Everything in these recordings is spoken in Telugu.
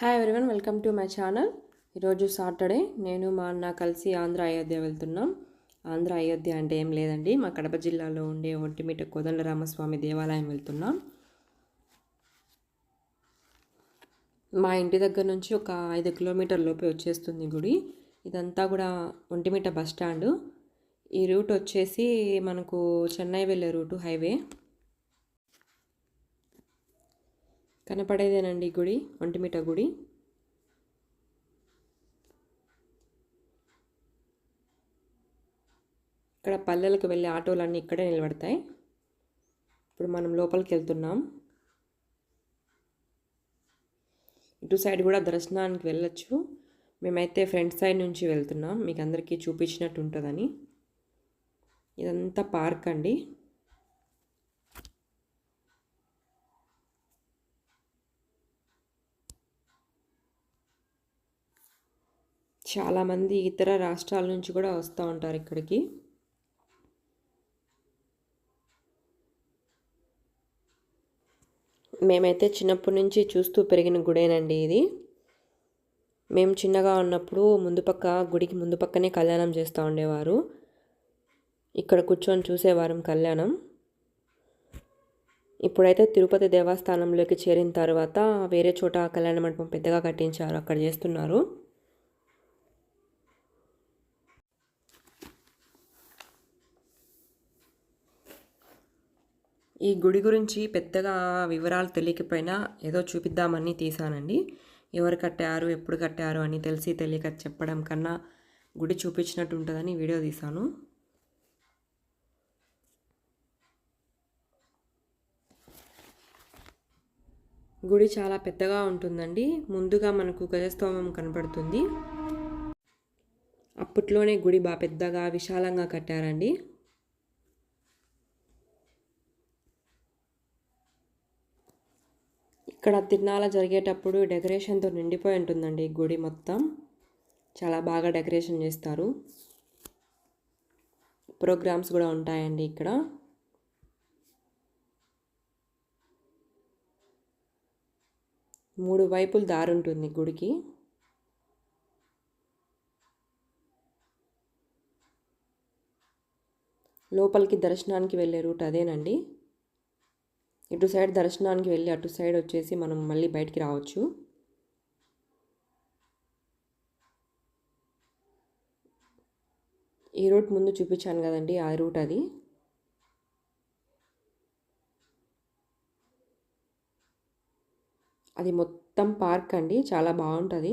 Hi everyone welcome to my channel ఈరోజు సాటర్డే నేను మా అన్న కలిసి ఆంధ్ర అయోధ్య వెళ్తున్నాం. ఆంధ్ర అయోధ్య అంటే ఏం లేదండి మా కడప జిల్లాలో ఉండే ఒంటిమిట కోదండరామస్వామి దేవాలయం వెళ్తున్నాం. మా ఇంటి దగ్గర నుంచి ఒక ఐదు కిలోమీటర్ లోపే వచ్చేస్తుంది గుడి. ఇదంతా కూడా ఒంటిమిట బస్ స్టాండ్. ఈ రూట్ వచ్చేసి మనకు చెన్నై వెళ్ళే రూటు హైవే. కనపడేదేనండి గుడి ఒంటిమిట గుడి. ఇక్కడ పల్లెలకు వెళ్ళే ఆటోలన్నీ ఇక్కడే నిలబడతాయి. ఇప్పుడు మనం లోపలికి వెళ్తున్నాం. ఇటు సైడ్ కూడా దర్శనానికి వెళ్ళొచ్చు. మేమైతే ఫ్రంట్ సైడ్ నుంచి వెళ్తున్నాం. మీకు అందరికీ చూపించినట్టు ఉంటుందని. ఇదంతా పార్క్ అండి. చాలామంది ఇతర రాష్ట్రాల నుంచి కూడా వస్తూ ఉంటారు ఇక్కడికి. మేమైతే చిన్నప్పటి నుంచి చూస్తూ పెరిగిన గుడేనండి ఇది. మేము చిన్నగా ఉన్నప్పుడు ముందు పక్క గుడికి ముందు పక్కనే కళ్యాణం చేస్తూ ఉండేవారు. ఇక్కడ కూర్చొని చూసేవారం కళ్యాణం. ఇప్పుడైతే తిరుపతి దేవస్థానంలోకి చేరిన తర్వాత వేరే చోట కళ్యాణ మండపం పెద్దగా కట్టించారు అక్కడ చేస్తున్నారు. ఈ గుడి గురించి పెద్దగా వివరాలు తెలియకపోయినా ఏదో చూపిద్దామని తీసానండి ఎవరు కట్టారు ఎప్పుడు కట్టారు అని తెలిసి తెలియక చెప్పడం కన్నా గుడి చూపించినట్టు ఉంటుందని వీడియో తీశాను. గుడి చాలా పెద్దగా ఉంటుందండి. ముందుగా మనకు గజస్తంభం కనపడుతుంది అప్పట్లోనే గుడి బాగా పెద్దగా విశాలంగా కట్టారండి. ఇక్కడ తిరునాళ జరిగేటప్పుడు డెకరేషన్తో నిండిపోయి ఉంటుందండి గుడి మొత్తం. చాలా బాగా డెకరేషన్ చేస్తారు. ప్రోగ్రామ్స్ కూడా ఉంటాయండి ఇక్కడ. మూడు వైపులు దారి ఉంటుంది గుడికి. లోపలికి దర్శనానికి వెళ్ళే రూట్ అదేనండి. ఇటు సైడ్ దర్శనానికి వెళ్ళి అటు సైడ్ వచ్చేసి మనం మళ్ళీ బయటికి రావచ్చు. ఈ రూట్ ముందు చూపించాను కదండి ఆ రూట్ అది. అది మొత్తం పార్క్ అండి చాలా బాగుంటుంది.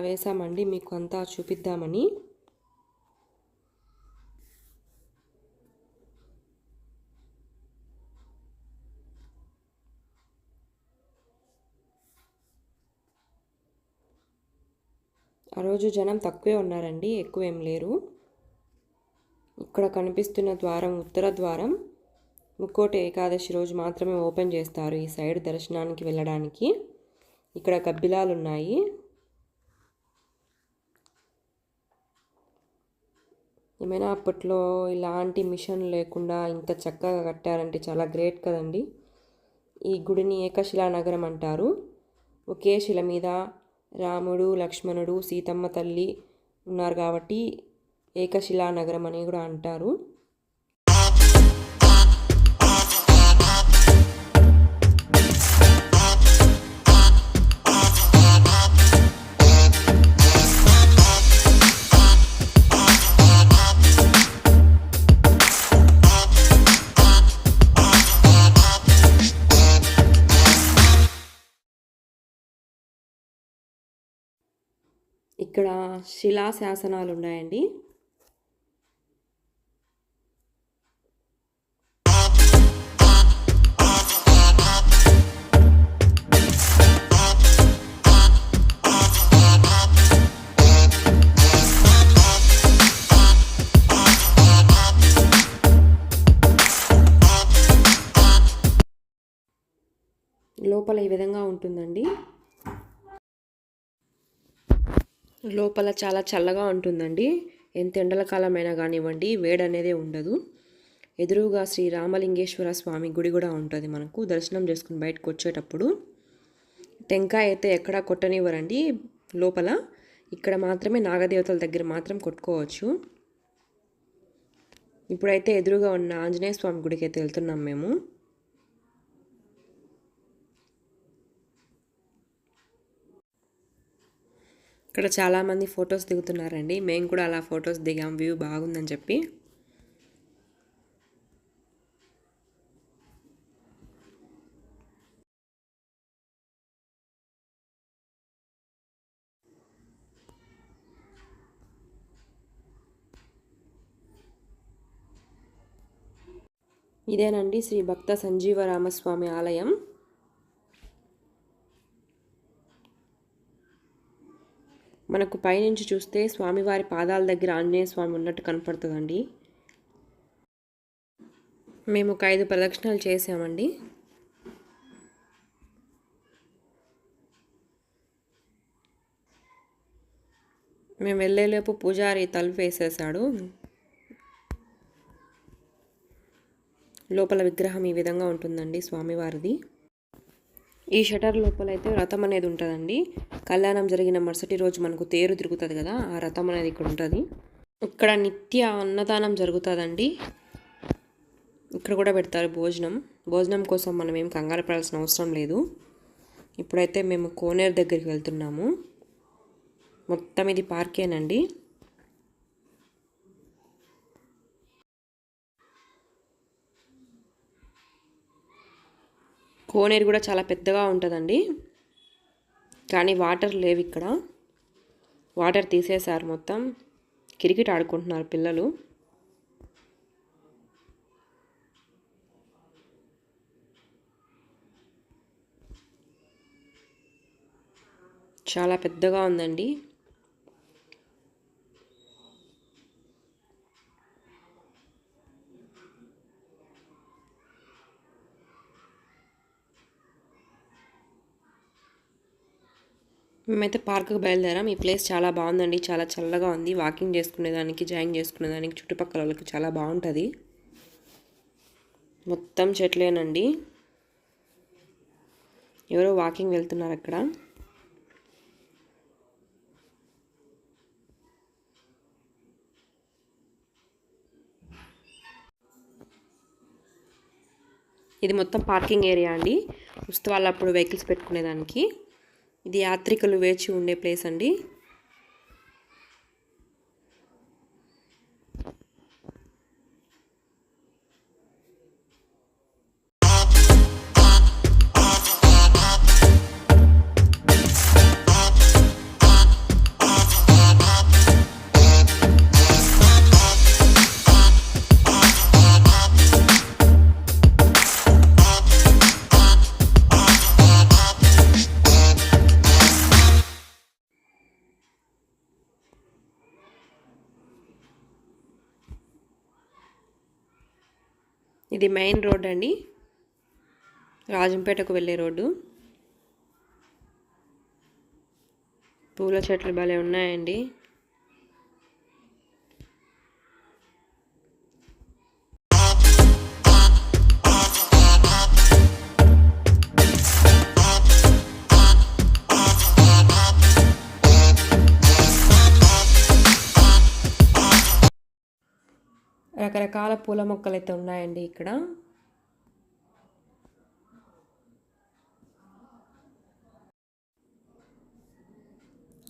వేసామండి మీకు అంతా చూపిద్దామని. ఆ రోజు జనం తక్కువే ఉన్నారండి ఎక్కువ ఏం లేరు. ఇక్కడ కనిపిస్తున్న ద్వారం ఉత్తర ద్వారం ముక్కోటి ఏకాదశి రోజు మాత్రమే ఓపెన్ చేస్తారు ఈ సైడ్ దర్శనానికి వెళ్ళడానికి. ఇక్కడ గబ్బిలాలు ఉన్నాయి ఏమైనా అప్పట్లో ఇలాంటి మిషన్ లేకుండా ఇంత చక్కగా కట్టారంటే చాలా గ్రేట్ కదండి. ఈ గుడిని ఏకశిలా నగరం అంటారు. ఒకే శిల మీద రాముడు లక్ష్మణుడు సీతమ్మ తల్లి ఉన్నారు కాబట్టి ఏకశిలా నగరం అని కూడా అంటారు. ఇక్కడ శిలా శాసనాలు ఉన్నాయండి లోపల ఈ విధంగా ఉంటుందండి. లోపల చాలా చల్లగా ఉంటుందండి. ఎంత ఎండల కాలమైనా కానివ్వండి వేడి అనేది ఉండదు. ఎదురుగా శ్రీ రామలింగేశ్వర స్వామి గుడి కూడా ఉంటుంది మనకు. దర్శనం చేసుకుని బయటకు వచ్చేటప్పుడు టెంకాయ అయితే ఎక్కడా కొట్టనివ్వరండి లోపల. ఇక్కడ మాత్రమే నాగదేవతల దగ్గర మాత్రం కొట్టుకోవచ్చు. ఇప్పుడైతే ఎదురుగా ఉన్న ఆంజనేయ స్వామి గుడికి అయితే వెళ్తున్నాం మేము. ఇక్కడ చాలామంది ఫొటోస్ దిగుతున్నారండి. మేము కూడా అలా ఫొటోస్ దిగాం. వ్యూ బాగుందని చెప్పి. ఇదేనండి శ్రీ భక్త సంజీవరామస్వామి ఆలయం. మనకు పైనుంచి చూస్తే స్వామివారి పాదాల దగ్గర ఆంజనేయ స్వామి ఉన్నట్టు కనపడుతుందండి. మేము ఒక ఐదు ప్రదక్షిణాలు చేసామండి. మేము వెళ్ళేలోపు పూజారి తలుపు వేసేసాడు లోపల విగ్రహం ఈ విధంగా ఉంటుందండి స్వామివారిది. ఈ షటర్ లోపల అయితే రథం అనేది ఉంటుందండి. కళ్యాణం జరిగిన మరుసటి రోజు మనకు తేరు తిరుగుతుంది కదా ఆ రథం అనేది ఇక్కడ ఉంటుంది. ఇక్కడ నిత్య అన్నదానం జరుగుతుందండి. ఇక్కడ కూడా పెడతారు భోజనం. భోజనం కోసం మనం ఏం కంగారు పడాల్సిన అవసరం లేదు. ఇప్పుడైతే మేము కోనేరు దగ్గరికి వెళ్తున్నాము. మొత్తం ఇది పార్కేనండి. కోనేరు కూడా చాలా పెద్దగా ఉంటుందండి. కానీ వాటర్ లేవు ఇక్కడ. వాటర్ తీసేశారు మొత్తం. క్రికెట్ ఆడుకుంటున్నారు పిల్లలు. చాలా పెద్దగా ఉందండి. మేమైతే పార్క్కి బయలుదేరాం. ఈ ప్లేస్ చాలా బాగుందండి. చాలా చల్లగా ఉంది. వాకింగ్ చేసుకునేదానికి జాయింగ్ చేసుకునేదానికి చుట్టుపక్కల వాళ్ళకి చాలా బాగుంటుంది. మొత్తం చెట్లేనండి. ఎవరో వాకింగ్ వెళ్తున్నారు అక్కడ. ఇది మొత్తం పార్కింగ్ ఏరియా అండి. ఉత్సవాలప్పుడు వెహికల్స్ పెట్టుకునేదానికి. ఇది యాత్రికులు వేచి ఉండే ప్లేస్ అండి. ఇది మెయిన్ రోడ్ అండి. రాజంపేటకు వెళ్ళే రోడ్డు. పూల చెట్లు భలే ఉన్నాయండి. రకరకాల పూల మొక్కలు అయితే ఉన్నాయండి ఇక్కడ.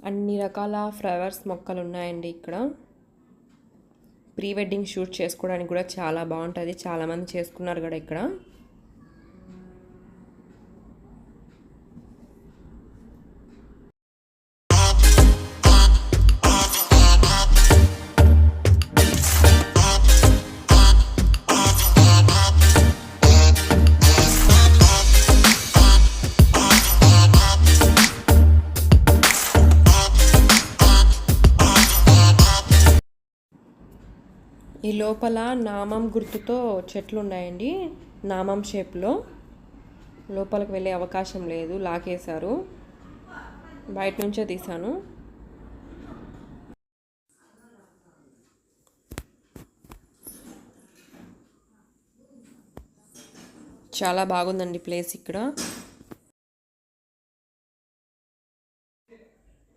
అన్ని రకాల ఫ్లవర్స్ మొక్కలు ఉన్నాయండి ఇక్కడ. ప్రీ వెడ్డింగ్ షూట్ చేసుకోవడానికి కూడా చాలా బాగుంటుంది. చాలామంది చేసుకున్నారు కూడా ఇక్కడ. లోపల నామం గుర్తుతో చెట్లు ఉన్నాయండి నామం షేప్లో. లోపలికి వెళ్ళే అవకాశం లేదు. లాకేశారు బయట నుంచే తీసాను చాలా బాగుందండి ప్లేస్ ఇక్కడ.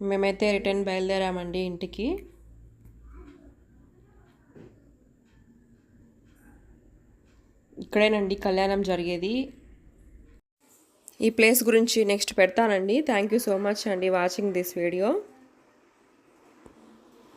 మేమైతే రిటర్న్ బయలుదేరామండి ఇంటికి. ఇక్కడేనండి కళ్యాణం జరిగేది. ఈ ప్లేస్ గురించి నెక్స్ట్ పెడతానండి. థ్యాంక్ యూ సో మచ్ అండి వాచింగ్ దిస్ వీడియో.